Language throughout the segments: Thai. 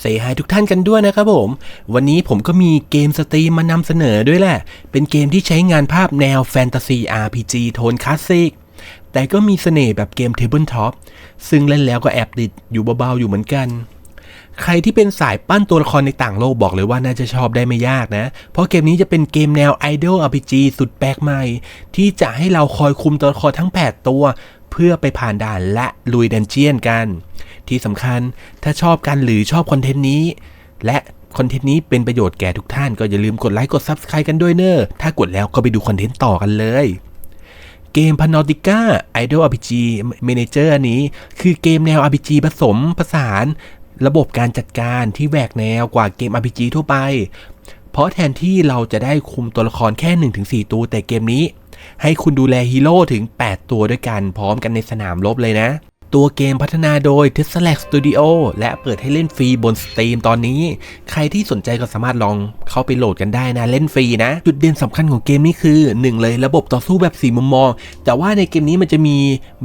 เซฮายทุกท่านกันด้วยนะครับผม วันนี้ผมก็มีเกมสตรีมมานำเสนอด้วยแหละ เป็นเกมที่ใช้งานภาพแนวแฟนตาซี RPG โทนคลาสสิก แต่ก็มีเสน่ห์แบบเกมเทเบิลท็อปซึ่งเล่นแล้วก็แอบติดอยู่เบาๆอยู่เหมือนกัน ใครที่เป็นสายปั้นตัวละครในต่างโลกบอกเลยว่าน่าจะชอบได้ไม่ยากนะ เพราะเกมนี้จะเป็นเกมแนว Idol RPG สุดแปลกใหม่ ที่จะให้เราคอยคุมตัวละครทั้ง 8 ตัว เพื่อไปผ่านด่านและลุยดันเจียนกัน ที่สำคัญถ้าชอบกันหรือชอบคอนเทนต์นี้ และคอนเทนต์นี้เป็นประโยชน์แก่ทุกท่านก็อย่าลืมกดไลค์กด Subscribe กันด้วยเนอะถ้ากดแล้วก็ไปดูคอนเทนต์ต่อกันเลยเกม p a n o t i c a Idol RPG Manager อันนี้ คือเกมแนว RPG ผสมผสาน ระบบการจัดการที่แหวกแนวกว่าเกม RPG ทั่วไป เพราะแทนที่เราจะได้คุมตัวละครแค่ 1-4 ตัวแต่เกมนี้ ให้คุณดูแลฮีโร่ถึง 8 ตัวด้วยกันพร้อมกันในสนามรบเลยนะ ตัวเกมพัฒนาโดย t e s l a c Studio และเปิดให้เล่นฟรีบน Steam ตอนนี้ ใครที่สนใจก็สามารถลองเข้าไปโหลดกันได้นะเล่นฟรีนะ จุดเด่นสำคัญของเกมนี้คือ 1 เลยระบบต่อสู้แบบ 4 มุมมอง แต่ว่าในเกมนี้มันจะมี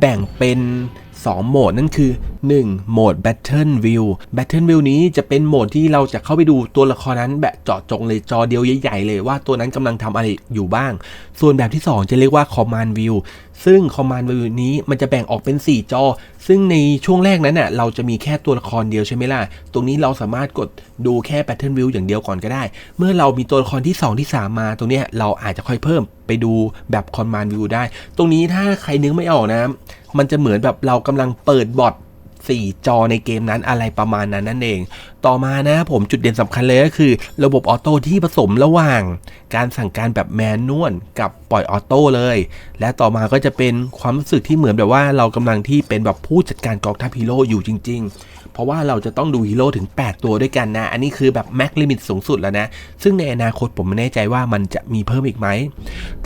แบ่งเป็น2โหมดนั่นคือ 1. โหมด Battle View Battle View นี้จะเป็นโหมดที่เราจะเข้าไปดูตัวละครนั้นแบบเจาะจงเลยจอเดียวใหญ่ๆเลยว่าตัวนั้นกำลังทำอะไรอยู่บ้าง ส่วนแบบที่ 2 จะเรียกว่า Command View ซึ่ง Command View นี้มันจะแบ่งออกเป็น 4 จอ ซึ่งในช่วงแรกนั้นน่ะเราจะมีแค่ตัวละครเดียวใช่ไหมล่ะ ตรงนี้เราสามารถกดดูแค่ Battle View อย่างเดียวก่อนก็ได้ เมื่อเรามีตัวละครที่ 2 ที่ 3 มา ตรงนี้เราอาจจะค่อยเพิ่มไปดูแบบ Command View ได้ ตรงนี้ถ้าใครนึกไม่ออกนะ มันจะเหมือนแบบเรากำลังเปิดบอท 4 จอในเกมนั้นอะไรประมาณนั้นนั่นเอง ต่อมานะผมจุดเด่นสำคัญเลยก็คือ ระบบออโต้ที่ผสมระหว่าง การสั่งการแบบแมนนวลกับปล่อยออโต้เลย และต่อมาก็จะเป็นความรู้สึกที่เหมือนแบบว่าเรากำลังที่เป็นแบบผู้จัดการกองทัพฮีโร่อยู่จริง ๆ เพราะว่าเราจะต้องดูฮีโร่ถึง 8 ตัวด้วยกันนะ อันนี้คือแบบแม็กลิมิตสูงสุดแล้วนะ ซึ่งในอนาคตผมไม่แน่ใจว่ามันจะมีเพิ่มอีกไหม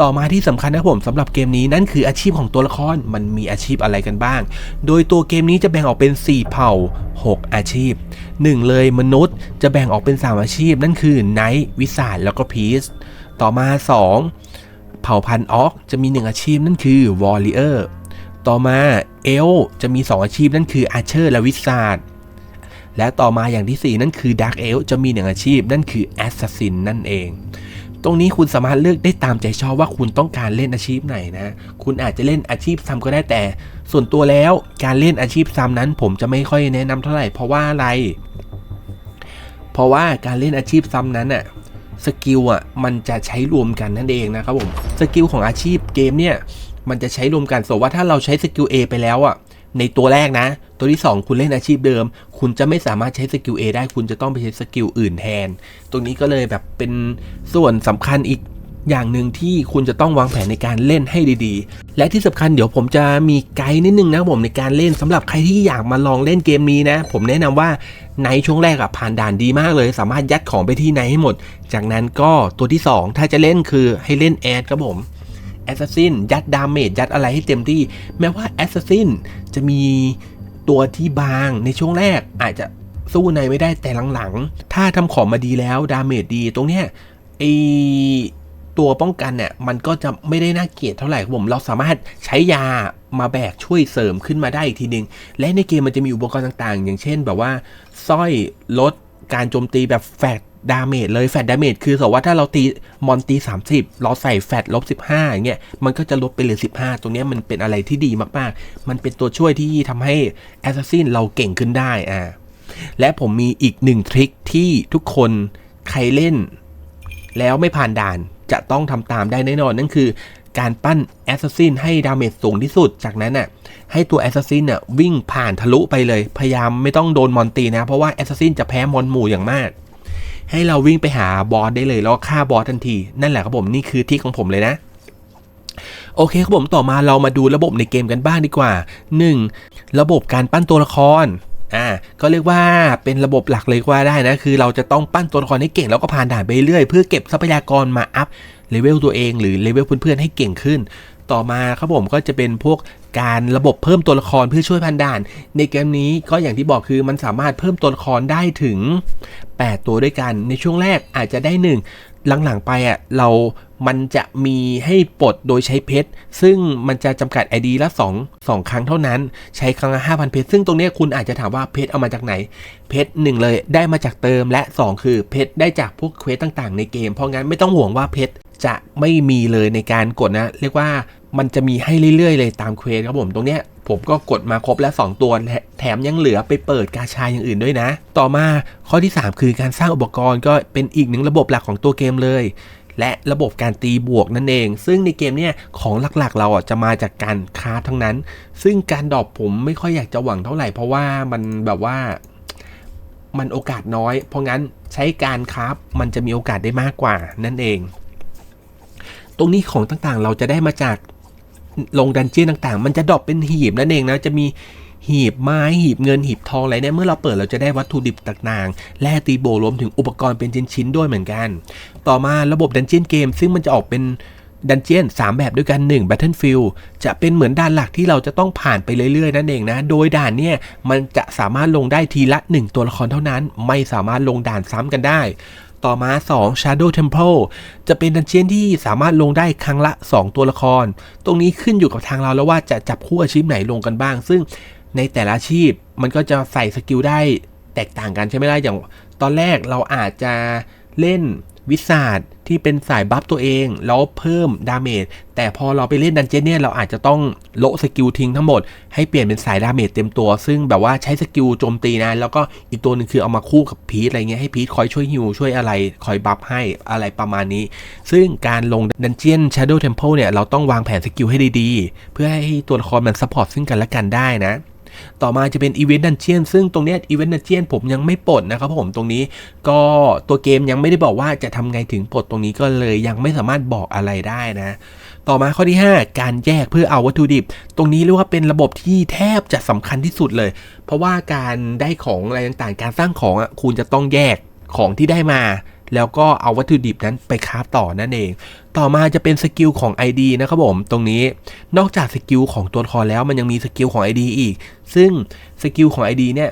ต่อมาที่สำคัญนะผมสำหรับเกมนี้นั่นคืออาชีพของตัวละครมันมีอาชีพอะไรกันบ้าง โดยตัวเกมนี้จะแบ่งออกเป็น 4 เผ่า 6 อาชีพ 1 เลยมนุษย์จะแบ่งออกเป็น 3 อาชีพ นั่นคือไนท์วิสาแล้วก็พีซต่อมา 2 เผ่าพันธุ์ออกจะมี 1 อาชีพนั่นคือวอลเลอร์ต่อมาเอลจะมี 2 อาชีพนั่นคืออาเชอร์และวิสาด และต่อมาอย่างที่ 4 นั่นคือ Dark Elf จะมีหนึ่งอาชีพ นั่นคือ Assassin นั่นเอง ตรงนี้คุณสามารถเลือกได้ตามใจชอบว่าคุณต้องการเล่นอาชีพไหนนะ คุณอาจจะเล่นอาชีพซ้ำก็ได้แต่ ส่วนตัวแล้วการเล่นอาชีพซ้ำนั้น ผมจะไม่ค่อยแนะนำเท่าไหร่เพราะว่าอะไร เพราะว่าการเล่นอาชีพซ้ำนั้นอะสกิลอะมันจะใช้รวมกันนั่นเองนะครับผมสกิลของอาชีพเกมเนี่ยมันจะใช้รวมกันสมมติว่าถ้าเราใช้สกิล A ไปแล้วอะ ในตัวแรกนะ ตัวที่ 2 คุณเล่นอาชีพเดิม คุณจะไม่สามารถใช้สกิล A ได้คุณจะต้องไปใช้สกิลอื่นแทน ตรงนี้ก็เลยแบบเป็นส่วนสำคัญอีกอย่างหนึ่งที่คุณจะต้องวางแผนในการเล่นให้ดีๆ และที่สำคัญเดี๋ยวผมจะมีไกด์นิดนึงนะผมในการเล่นสำหรับใครที่อยากมาลองเล่นเกมนี้นะ ผมแนะนำว่าในช่วงแรกอะผ่านด่านดีมากเลย สามารถยัดของไปที่ไหนให้หมด จากนั้นก็ตัวที่ 2 ถ้าจะเล่นคือให้เล่นแอดครับผม แอสซัสซินยัดดาเมจยัดอะไรให้เต็มที่ แม้ว่าแอสซัสซินจะมีตัวที่บางในช่วงแรกอาจจะสู้ในไม่ได้แต่หลังๆ ถ้าทำของมาดีแล้วดาเมจดีตรงเนี้ยไอตัวป้องกันเนี่ยมันก็จะไม่ได้น่าเกลียดเท่าไหร่ผม เราสามารถใช้ยามาแบกช่วยเสริมขึ้นมาได้อีกทีนึงและในเกมมันจะมีอุปกรณ์ต่างๆ อย่างเช่นแบบว่าสร้อยลดการโจมตีแบบแฟด ดาเมจเลยแฟดดาเมจคือสมมติว่าถ้าเราตีมอนตี30 เราใส่แฟดลบ15อย่างเงี้ยมันก็จะลดไปเหลือ 15 ตรงเนี้ยมันเป็นอะไรที่ดีมากๆ มันเป็นตัวช่วยที่ทำให้แอสซัสซินเราเก่งขึ้นได้อ่าและผมมีอีกหนึ่งทริคที่ทุกคนใครเล่น แล้วไม่ผ่านด่านจะต้องทำตามได้แน่นอน นั่นคือการปั้นแอสซัสซินให้ดาเมจสูงที่สุด จากนั้นน่ะให้ตัวแอสซัสซินน่ะวิ่งผ่านทะลุไปเลย พยายามไม่ต้องโดนมอนตีนะ เพราะว่าแอสซัสซินจะแพ้มอนหมู่อย่างมาก ให้เราวิ่งไปหาบอสได้เลยแล้วฆ่าบอสทันที นั่นแหละครับผมนี่คือที่ของผมเลยนะโอเคครับผมต่อมาเรามาดูระบบในเกมกันบ้างดีกว่า 1. ระบบการปั้นตัวละครอ่าก็เรียกว่าเป็นระบบหลักเลยว่าได้นะ คือเราจะต้องปั้นตัวละครให้เก่งแล้วก็ผ่านด่านไปเรื่อยเพื่อเก็บทรัพยากรมาอัพเลเวลตัวเองหรือเลเวลเพื่อนๆให้เก่งขึ้น ต่อมาครับผมก็จะเป็นพวก การระบบเพิ่มตัวละครเพื่อช่วยพันด่าน ในเกมนี้ก็อย่างที่บอกคือมันสามารถเพิ่มตัวละครได้ถึง 8 ตัวด้วยกัน ในช่วงแรกอาจจะได้ 1 หลังๆไปอะเรามันจะมีให้ปลดโดยใช้เพชร ซึ่งมันจะจำกัด ID ละ 2 2 ครั้งเท่านั้น ใช้ครั้งละ 5,000 เพชร ซึ่งตรงนี้คุณอาจจะถามว่าเพชรเอามาจากไหน เพชรหนึ่งเลยได้มาจากเติม และ 2 คือเพชรได้จากพวกเควสต่างๆ ในเกม เพราะงั้นไม่ต้องห่วงว่าเพชรจะไม่มีเลยในการกดนะ เรียกว่า มันจะมีให้เรื่อยๆ เลยตามเควสครับผมตรงเนี้ยผมก็กดมาครบแล้ว 2 ตัว แถมยังเหลือไปเปิดกาชาอย่างอื่นด้วยนะ ต่อมาข้อที่ 3 คือการสร้างอุปกรณ์ก็เป็นอีกหนึ่งระบบหลักของตัวเกมเลย และระบบการตีบวกนั่นเอง ซึ่งในเกมเนี่ยของหลักๆ เราอะจะมาจากการคราฟทั้งนั้น ซึ่งการดรอปผมไม่ค่อยอยากจะหวังเท่าไหร่ เพราะว่ามันแบบว่ามันโอกาสน้อย เพราะงั้นใช้การคราฟมันจะมีโอกาสได้มากกว่านั่นเอง ตรงนี้ของต่างๆ เราจะได้มาจาก ลงดันเจี้ยนต่างๆ มันจะดรอปเป็นหีบนั่นเองนะ จะมีหีบไม้หีบเงินหีบทองอะไรเนี่ยเมื่อเราเปิดเราจะได้วัตถุดิบต่างๆแร่ตีโบรวมถึงอุปกรณ์เป็นชิ้นๆด้วยเหมือนกัน ต่อมาระบบดันเจี้ยนเกมซึ่งมันจะออกเป็นดันเจี้ยน3 แบบด้วยกัน 1 Battlefield จะเป็นเหมือนด่านหลักที่เราจะต้องผ่านไปเรื่อยๆ นั่นเองนะ โดยด่านเนี่ย มันจะสามารถลงได้ทีละ 1 ตัวละครเท่านั้น ไม่สามารถลงด่านซ้ำกันได้ ต่อมา 2 Shadow Temple จะเป็นดันเจียนที่สามารถลงได้ครั้งละ 2 ตัวละคร ตรงนี้ขึ้นอยู่กับทางเราแล้วว่าจะจับคู่อาชีพไหนลงกันบ้าง ซึ่งในแต่ละอาชีพมันก็จะใส่สกิลได้แตกต่างกันใช่ไหมล่ะอย่างตอนแรกเราอาจจะเล่น วิสาดที่เป็นสายบัฟตัวเอง แล้วเพิ่มดาเมจแต่พอเราไปเล่นดันเจี้ยนเนี่ยเราอาจจะต้องโละสกิลทิ้งทั้งหมด ให้เปลี่ยนเป็นสายดาเมจเต็มตัว ซึ่งแบบว่าใช้สกิลโจมตีนะ แล้วก็อีกตัวหนึ่งคือเอามาคู่กับพีทอะไรเงี้ยให้พีทคอยช่วยฮิวช่วยอะไรคอยบัฟให้อะไรประมาณนี้ ซึ่งการลงดันเจี้ยน Shadow Temple เนี่ยเราต้องวางแผนสกิลให้ดีๆ เพื่อให้ตัวละครมันซัพพอร์ตซึ่งกันและกันได้นะ ต่อมาจะเป็นอีเวนต์ดันเจียนซึ่งตรงเนี้อีเวนต์ดันเจียนผมยังไม่ปลดนะครับผมตรงนี้ก็ตัวเกมยังไม่ได้บอกว่าจะทำไงถึงปลดตรงนี้ก็เลยยังไม่สามารถบอกอะไรได้นะ ต่อมาข้อที่ 5 การแยกเพื่อเอาวัตถุดิบ ตรงนี้เรียกว่าเป็นระบบที่แทบจะสำคัญที่สุดเลย เพราะว่าการได้ของอะไรต่างๆ การสร้างของอะคุณจะต้องแยกของที่ได้มา แล้วก็เอาวัตถุดิบนั้นไปคราฟต่อนั่นเอง ต่อมาจะเป็นสกิลของ ID นะครับผม ตรงนี้นอกจากสกิลของตัวละครแล้วมันยังมีสกิลของ ID อีก ซึ่งสกิลของ ID เนี่ย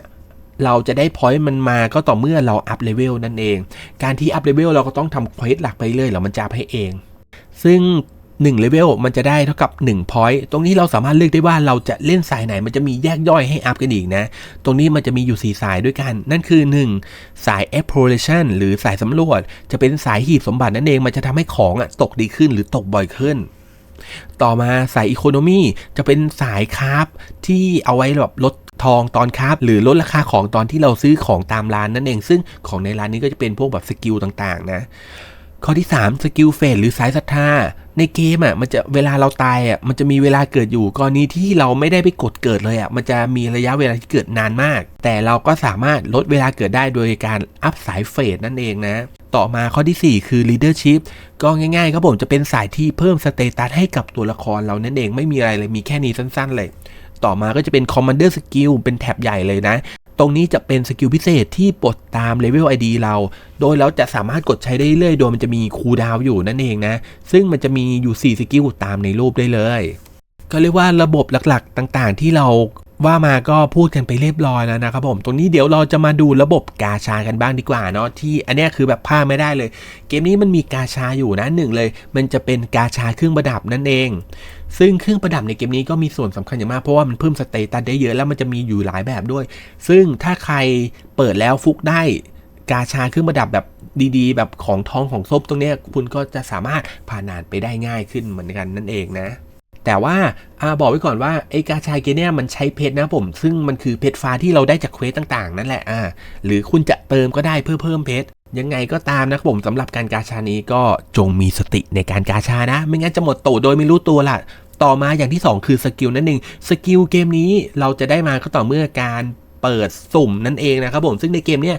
เราจะได้พอยต์มันมาก็ต่อเมื่อเราอัพเลเวลนั่นเอง การที่อัพเลเวลเราก็ต้องทำเควสหลักไปเรื่อยแล้วมันจะอัพให้เอง ซึ่ง 1เลเวลมันจะได้เท่ากับ1 point ตรงนี้เราสามารถเลือกได้ว่าเราจะเล่นสายไหน มันจะมีแยกย่อยให้อัพกันอีกนะ ตรงนี้มันจะมีอยู่ 4 สายด้วยกัน นั่นคือ 1 สาย exploration หรือสายสำรวจ จะเป็นสายหีบสมบัตินั่นเอง มันจะทำให้ของอะตกดีขึ้นหรือตกบ่อยขึ้น ต่อมาสายอีโคโนมีจะเป็นสายคราฟที่เอาไว้แบบลดทองตอนคราฟหรือลดราคาของตอนที่เราซื้อของตามร้านนั่นเอง ซึ่งของในร้านนี้ก็จะเป็นพวกแบบสกิลต่างๆ นะ ข้อที่ 3 สกิลเฟสหรือสายศรัทธา ในเกมอะมันจะเวลาเราตายอะมันจะมีเวลาเกิดอยู่กรณีที่เราไม่ได้ไปกดเกิดเลยอะมันจะมีระยะเวลาที่เกิดนานมาก แต่เราก็สามารถลดเวลาเกิดได้โดยการอัพสายเฟสนั่นเองนะต่อมาข้อที่ 4 คือ leadership ก็ง่ายๆครับผมจะเป็นสายที่เพิ่มสเตตัสให้กับตัวละครเรานั่นเองไม่มีอะไรเลยมีแค่นี้สั้นๆเลย ต่อมาก็จะเป็น commander skill เป็นแท็บใหญ่เลยนะ ตรงนี้จะเป็นสกิลพิเศษที่ปลดตามเลเวล ID เรา โดยเราจะสามารถกดใช้ได้เรื่อยโดยมันจะมีคูลดาวอยู่นั่นเองนะ ซึ่งมันจะมีอยู่ 4 สกิลตามในรูปได้เลย ก็เรียกว่าระบบหลักๆ ต่างๆ ที่เรา ว่ามาก็พูดกันไปเรียบร้อยแล้วนะครับผม ตรงนี้เดี๋ยวเราจะมาดูระบบกาชากันบ้างดีกว่าเนาะที่อันนี้คือแบบพลาดไม่ได้เลย เกมนี้มันมีกาชาอยู่นะหนึ่งเลย มันจะเป็นกาชาเครื่องประดับนั่นเอง ซึ่งเครื่องประดับในเกมนี้ก็มีส่วนสำคัญอย่างมากเพราะว่ามันเพิ่มสเตตัสได้เยอะแล้วมันจะมีอยู่หลายแบบด้วย ซึ่งถ้าใครเปิดแล้วฟุกได้กาชาเครื่องประดับแบบดีๆ แบบของทองของซบตรงนี้คุณก็จะสามารถผ่านด่านไปได้ง่ายขึ้นเหมือนกันนั่นเองนะ แต่ว่าอาบอกไว้ก่อนว่าไอ้กาชาเกมเนี่ยมันใช้เพชรนะผม ซึ่งมันคือเพชรฟ้าที่เราได้จากเควสต่างๆ นั่นแหละอ่าหรือคุณจะเติมก็ได้เพื่อเพิ่มเพชรยังไงก็ตามนะครับผมสำหรับการกาชานี้ก็จงมีสติในการกาชานะ ไม่งั้นจะหมดโตโดยไม่รู้ตัวล่ะต่อมาอย่างที่ 2 คือสกิลนั่นเองสกิลเกมนี้เราจะได้มาก็ต่อเมื่อการเปิดสุ่มนั่นเองนะครับผมซึ่งในเกมเนี้ย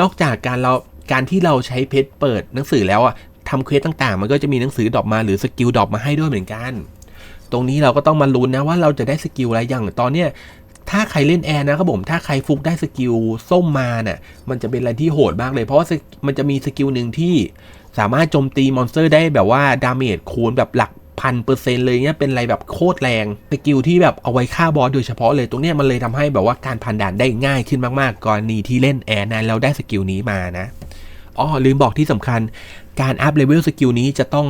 นอกจากการเราการที่เราใช้เพชรเปิดหนังสือแล้วอะทำเควสต่างๆ มันก็จะมีหนังสือดอปมาหรือสกิลดอปมาให้ด้วยเหมือนกัน ตรงนี้เราก็ต้องมาลุ้นนะว่าเราจะได้สกิลอะไรอย่างตอนเนี้ยถ้าใครเล่นแอร์นะครับผม ถ้าใครฟุกได้สกิลส้มมาเนี่ยมันจะเป็นอะไรที่โหดมากเลย เพราะว่ามันจะมีสกิลหนึ่งที่สามารถโจมตีมอนสเตอร์ได้แบบว่าดาเมจคูณแบบหลักพันเปอร์เซ็นต์เลยเนี่ยเป็นอะไรแบบโคตรแรงสกิลที่แบบเอาไว้ฆ่าบอสโดยเฉพาะเลยตรงเนี้ยมันเลยทำให้แบบว่าการพันด่านได้ง่ายขึ้นมากๆกรณีที่เล่นแอร์นะแล้วได้สกิลนี้มานะอ๋อลืมบอกที่สำคัญการอัพเลเวลสกิลนี้จะต้อง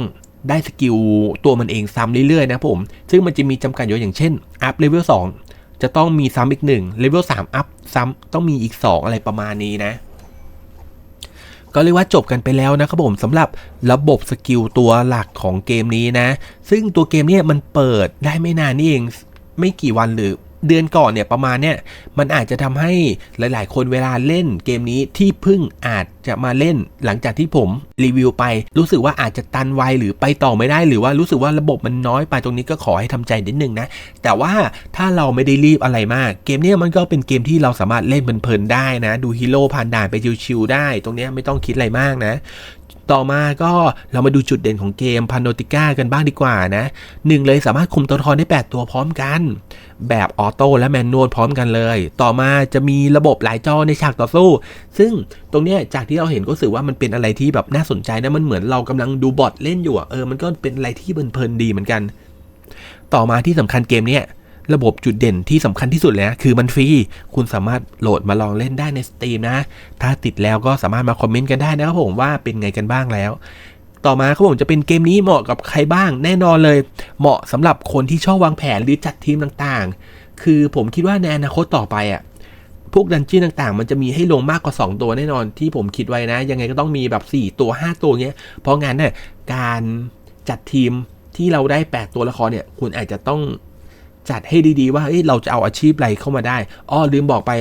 ได้สกิลตัวมันเองซ้ำเรื่อยๆนะผม ซึ่งมันจะมีจำกัดอยู่อย่างเช่น อัพเลเวล2จะต้องมีซ้ำอีกหนึ่งเลเวล3อัพซ้ำต้องมีอีก 2 อะไรประมาณนี้นะ ก็เรียกว่าจบกันไปแล้วนะครับผมสำหรับระบบสกิลตัวหลักของเกมนี้นะ ซึ่งตัวเกมเนี่ยมันเปิดได้ไม่นานนี่เอง ไม่กี่วันหรือ เดือนก่อนเนี่ยประมาณเนี่ยมันอาจจะทำให้หลาย ๆ คนเวลาเล่นเกมนี้ที่พิ่งอาจจะมาเล่นหลังจากที่ผมรีวิวไป รู้สึกว่าอาจจะตันไวหรือไปต่อไม่ได้หรือว่ารู้สึกว่าระบบมันน้อยไปตรงนี้ก็ขอให้ทำใจนิดนึงนะ แต่ว่าถ้าเราไม่ได้รีบอะไรมาก เกมนี้มันก็เป็นเกมที่เราสามารถเล่นเพลินๆได้นะ ดูฮีโร่ผ่านด่านไปชิวๆได้ ตรงนี้ไม่ต้องคิดอะไรมากนะ ต่อมาก็เรามาดูจุดเด่นของเกมพานโนติก้ากันบ้างดีกว่านะหนึ่งเลยสามารถคุมตัวละครได้ 8 ตัวพร้อมกัน แบบออโต้และแมนนวลพร้อมกันเลย ต่อมาจะมีระบบหลายจอในฉากต่อสู้ ซึ่งตรงเนี้ยจากที่เราเห็นก็รู้สึกว่ามันเป็นอะไรที่แบบน่าสนใจนะมันเหมือนเรากำลังดูบอทเล่นอยู่เออมันก็เป็นอะไรที่เพลินๆดีเหมือนกัน ต่อมาที่สำคัญเกมเนี้ย ระบบจุดเด่นที่สำคัญที่สุดเลยนะคือมันฟรีคุณสามารถโหลดมาลองเล่นได้ในสตรีมนะ ถ้าติดแล้วก็สามารถมาคอมเมนต์กันได้นะครับผมว่าเป็นไงกันบ้างแล้ว ต่อมาครับผมจะเป็นเกมนี้เหมาะกับใครบ้างแน่นอนเลย เหมาะสำหรับคนที่ชอบวางแผนหรือจัดทีมต่างๆ คือผมคิดว่าในอนาคตต่อไปอะพวกดันจี้ต่างๆ มันจะมีให้ลงมากกว่า 2 ตัวแน่นอนที่ผมคิดไว้นะ ยังไงก็ต้องมีแบบ 4 ตัว 5 ตัวเงี้ย เพราะงั้นเนี่ยการจัดทีมที่เราได้ 8 ตัวละครเนี่ย คุณอาจจะต้อง จัดให้ดีๆ ว่าเอ้ยเราจะเอาอาชีพอะไรเข้ามาได้อ้อลืมบอกไป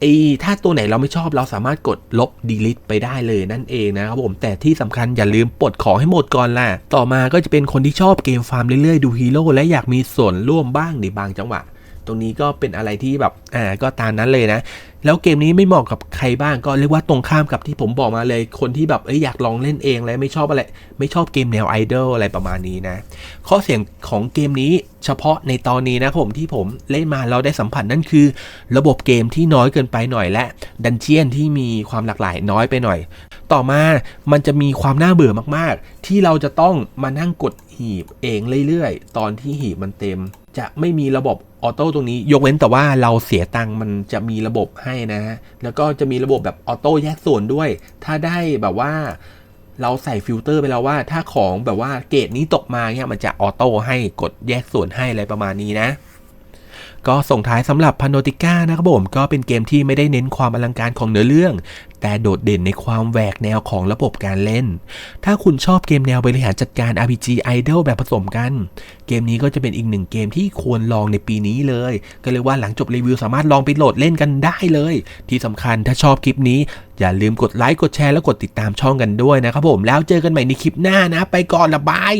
ไอ้ถ้าตัวไหนเราไม่ชอบเราสามารถกดลบ delete ไปได้เลยนั่นเองนะครับผมแต่ที่สำคัญอย่าลืมปลดของให้หมดก่อนล่ะ ต่อมาก็จะเป็นคนที่ชอบเกมฟาร์มเรื่อยๆ ดูฮีโร่และอยากมีส่วนร่วมบ้างในบางจังหวะ ตรงนี้ก็เป็นอะไรที่แบบอ่าก็ตามนั้นเลยนะ แล้วเกมนี้ไม่เหมาะกับใครบ้างก็เรียกว่าตรงข้ามกับที่ผมบอกมาเลย คนที่แบบเอ้ยอยากลองเล่นเองและไม่ชอบอะไร ไม่ชอบเกมแนวไอดอลอะไรประมาณนี้นะ ข้อเสียงของเกมนี้เฉพาะในตอนนี้นะผมที่ผมเล่นมาเราได้สัมผัสนั่นคือ ระบบเกมที่น้อยเกินไปหน่อยและดันเจียนที่มีความหลากหลายน้อยไปหน่อย ต่อมามันจะมีความน่าเบื่อมากๆ ที่เราจะต้องมานั่งกดหีบเองเรื่อยๆ ตอนที่หีบมันเต็ม จะไม่มีระบบออโต้ตรงนี้ ยกเว้นแต่ว่าเราเสียตังค์มันจะมีระบบให้นะฮะแล้วก็จะมีระบบแบบออโต้แยกส่วนด้วย ถ้าได้แบบว่าเราใส่ฟิลเตอร์ไปแล้วว่าถ้าของแบบว่าเกรดนี้ตกมาเนี่ยมันจะออโต้ให้กดแยกส่วนให้อะไรประมาณนี้นะ ก็ส่งท้ายสำหรับพานโนติก้านะครับผมก็เป็นเกมที่ไม่ได้เน้นความอลังการของเนื้อเรื่อง แต่โดดเด่นในความแหวกแนวของระบบการเล่น ถ้าคุณชอบเกมแนวบริหารจัดการ RPG Idol แบบผสมกัน เกมนี้ก็จะเป็นอีกหนึ่งเกมที่ควรลองในปีนี้เลย ก็เลยว่าหลังจบรีวิวสามารถลองไปโหลดเล่นกันได้เลย ที่สำคัญถ้าชอบคลิปนี้ อย่าลืมกดไลค์กดแชร์และกดติดตามช่องกันด้วยนะครับผมแล้วเจอกันใหม่ในคลิปหน้านะ ไปก่อนละบาย